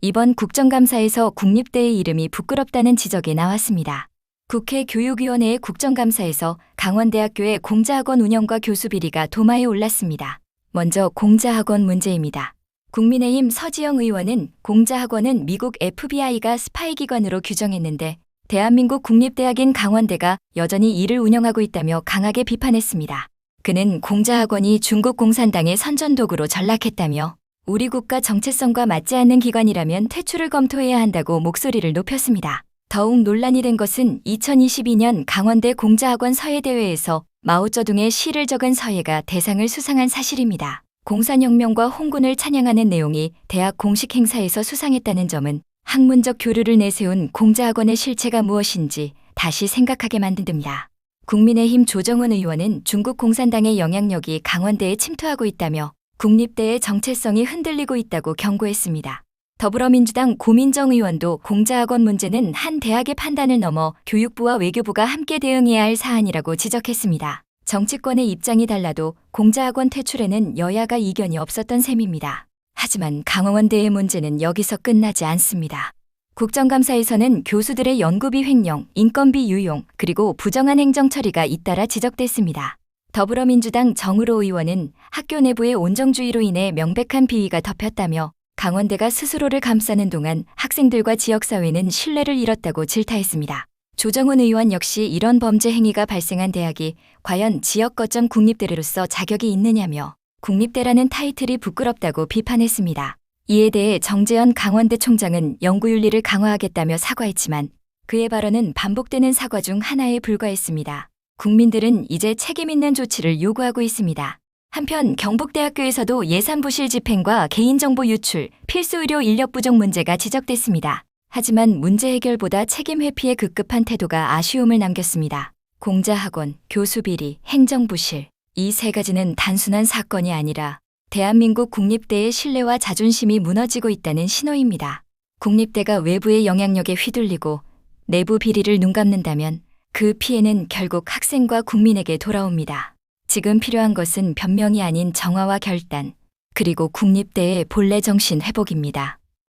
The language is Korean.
이번 국정감사에서 국립대의 이름이 부끄럽다는 지적이 나왔습니다. 국회 교육위원회의 국정감사에서 강원대학교의 공자학원 운영과 교수 비리가 도마에 올랐습니다. 먼저 공자학원 문제입니다. 국민의힘 서지영 의원은 공자학원은 미국 FBI가 스파이 기관으로 규정했는데 대한민국 국립대학인 강원대가 여전히 이를 운영하고 있다며 강하게 비판했습니다. 그는 공자학원이 중국 공산당의 선전도구로 전락했다며 우리 국가 정체성과 맞지 않는 기관이라면 퇴출을 검토해야 한다고 목소리를 높였습니다. 더욱 논란이 된 것은 2022년 강원대 공자학원 서예대회에서 마오쩌둥의 시를 적은 서예가 대상을 수상한 사실입니다. 공산혁명과 홍군을 찬양하는 내용이 대학 공식 행사에서 수상했다는 점은 학문적 교류를 내세운 공자학원의 실체가 무엇인지 다시 생각하게 만든답니다. 국민의힘 조정은 의원은 중국 공산당의 영향력이 강원대에 침투하고 있다며 국립대의 정체성이 흔들리고 있다고 경고했습니다. 더불어민주당 고민정 의원도 공자학원 문제는 한 대학의 판단을 넘어 교육부와 외교부가 함께 대응해야 할 사안이라고 지적했습니다. 정치권의 입장이 달라도 공자학원 퇴출에는 여야가 이견이 없었던 셈입니다. 하지만 강원대의 문제는 여기서 끝나지 않습니다. 국정감사에서는 교수들의 연구비 횡령, 인건비 유용, 그리고 부정한 행정 처리가 잇따라 지적됐습니다. 더불어민주당 정의로 의원은 학교 내부의 온정주의로 인해 명백한 비위가 덮였다며 강원대가 스스로를 감싸는 동안 학생들과 지역사회는 신뢰를 잃었다고 질타했습니다. 조정훈 의원 역시 이런 범죄 행위가 발생한 대학이 과연 지역 거점 국립대로서 자격이 있느냐며 국립대라는 타이틀이 부끄럽다고 비판했습니다. 이에 대해 정재현 강원대 총장은 연구윤리를 강화하겠다며 사과했지만 그의 발언은 반복되는 사과 중 하나에 불과했습니다. 국민들은 이제 책임 있는 조치를 요구하고 있습니다. 한편 경북대학교에서도 예산 부실 집행과 개인정보 유출, 필수 의료 인력 부족 문제가 지적됐습니다. 하지만 문제 해결보다 책임 회피에 급급한 태도가 아쉬움을 남겼습니다. 공자학원, 교수 비리, 행정 부실 이 세 가지는 단순한 사건이 아니라 대한민국 국립대의 신뢰와 자존심이 무너지고 있다는 신호입니다. 국립대가 외부의 영향력에 휘둘리고 내부 비리를 눈감는다면 그 피해는 결국 학생과 국민에게 돌아옵니다. 지금 필요한 것은 변명이 아닌 정화와 결단, 그리고 국립대의 본래 정신 회복입니다.